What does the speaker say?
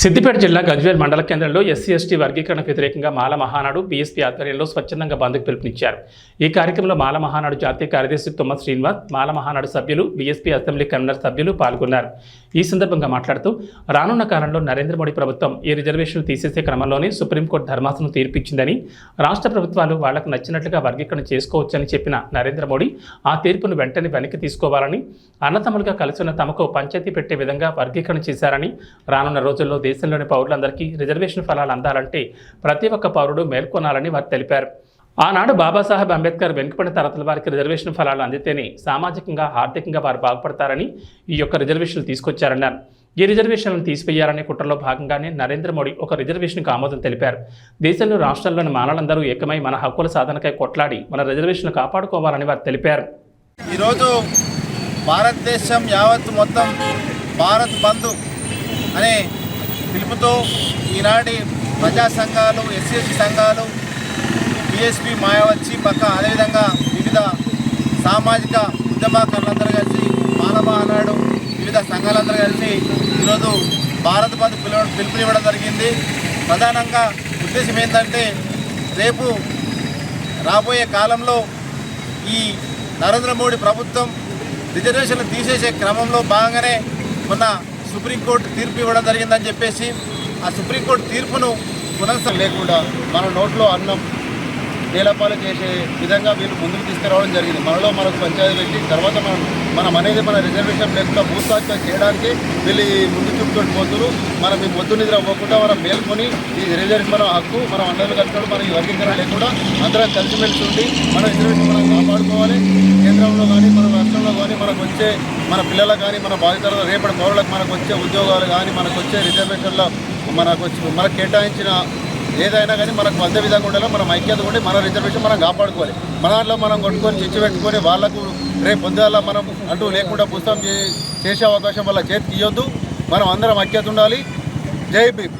సిద్దిపేట జిల్లా గజ్వేల్ మండల కేంద్రంలో ఎస్సీ ఎస్టీ వర్గీకరణ వ్యతిరేకంగా మాల మహానాడు బీఎస్పీ ఆధ్వర్యంలో స్వచ్ఛందంగా బంద్కు పిలుపునిచ్చారు. ఈ కార్యక్రమంలో మాల మహానాడు జాతీయ కార్యదర్శి తుమ్మ శ్రీనివాస్ మాల మహానాడు సభ్యులు బీఎస్పీ అసెంబ్లీ కన్వీనర్ సభ్యులు పాల్గొన్నారు. ఈ సందర్భంగా మాట్లాడుతూ రానున్న కాలంలో నరేంద్ర మోడీ ప్రభుత్వం ఈ రిజర్వేషన్లు తీసేసే క్రమంలోనే సుప్రీంకోర్టు ధర్మాసనం తీర్పిచ్చిందని రాష్ట్ర ప్రభుత్వాలు వాళ్ళకు నచ్చినట్లుగా వర్గీకరణ చేసుకోవచ్చని చెప్పిన నరేంద్ర మోడీ ఆ తీర్పును వెంటనే వెనక్కి తీసుకోవాలని అన్నతమ్ములుగా కలిసి ఉన్న తమకు పంచాయతీ పెట్టే విధంగా వర్గీకరణ చేశారని రానున్న రోజుల్లో దేశంలోని పౌరులందరికీ రిజర్వేషన్ ఫలాలు అందాలంటే ప్రతి ఒక్క పౌరుడు మేల్కొనాలని వారు తెలిపారు. ఆనాడు బాబాసాహెబ్ అంబేద్కర్ వెనుకబడిన తరగతుల వారికి రిజర్వేషన్ ఫలాలు అందితేనే సామాజికంగా ఆర్థికంగా వారు బాగుపడతారని ఈ యొక్క రిజర్వేషన్లు తీసుకొచ్చారన్నారు. ఈ రిజర్వేషన్లను తీసివేయాలనే కుట్రలో భాగంగానే నరేంద్ర మోడీ ఒక రిజర్వేషన్కు ఆమోదం తెలిపారు. దేశంలో రాష్ట్రాల్లోని మానవులందరూ ఏకమై మన హక్కుల సాధనకై కొట్లాడి మన రిజర్వేషన్లు కాపాడుకోవాలని వారు తెలిపారు. ఈరోజు భారతదేశం యావత్ మొత్తం భారత్ బంధు అనే పిలుపుతో ఈనాటి ప్రజా సంఘాలు ఎస్సీ సంఘాలు బిఎస్పి మాయావచ్చి పక్క అదేవిధంగా వివిధ సామాజిక ఉద్యమకారులందరూ కలిసి మానవానాడు వివిధ సంఘాలందరూ కలిసి ఈరోజు భారత్ బంద్ పిలువ పిలుపునివ్వడం జరిగింది. ప్రధానంగా ఉద్దేశం ఏంటంటే రేపు రాబోయే కాలంలో ఈ నరేంద్ర మోడీ ప్రభుత్వం రిజర్వేషన్లు తీసేసే క్రమంలో భాగంగానే మొన్న సుప్రీంకోర్టు తీర్పు ఇవ్వడం జరిగిందని చెప్పేసి ఆ సుప్రీంకోర్టు తీర్పును పునః లేకుండా మన నోట్లో అన్నం నేలపాలు చేసే విధంగా వీళ్ళు ముందుకు తీసుకురావడం జరిగింది. మనలో మనకు పంచాయతీ పెట్టి తర్వాత మనం మనం అనేది మన రిజర్వేషన్ లేకుండా భూస్థాపితం చేయడానికి వీళ్ళు ఈ ముందు చూపుతోటి పోతున్నారు మనం ఈ మొద్దు నిద్ర పోకుండా మనం మేల్కొని ఈ రిజర్వేషన్ మన హక్కు మనం అందరూ కట్టుకోవడం మనం ఈ వర్గీకరణ లేకుండా అందరం కలిసిమెలిసి ఉండి మన రిజర్వేషన్ మనం కాపాడుకోవాలి. కేంద్రంలో కానీ మన రాష్ట్రంలో కానీ మనకు వచ్చే మన పిల్లలకు కానీ మన బాధితులు రేపటి పౌరులకు మనకు వచ్చే ఉద్యోగాలు కానీ మనకు వచ్చే రిజర్వేషన్లో మనకు వచ్చి మనకు కేటాయించిన ఏదైనా కానీ మనకు అదే విధంగా ఉండాలి. మనం ఐక్యత ఉండి మన రిజర్వేషన్ మనం కాపాడుకోవాలి. మన దాంట్లో మనం కొట్టుకొని చిచ్చు పెట్టుకొని వాళ్ళకు రేపు పొందాల మనం అంటూ లేకుండా పుస్తకం చే- చేసే అవకాశం వల్ల చేతికి ఇవ్వద్దు మనం అందరం ఐక్యత ఉండాలి. జై భీమ్.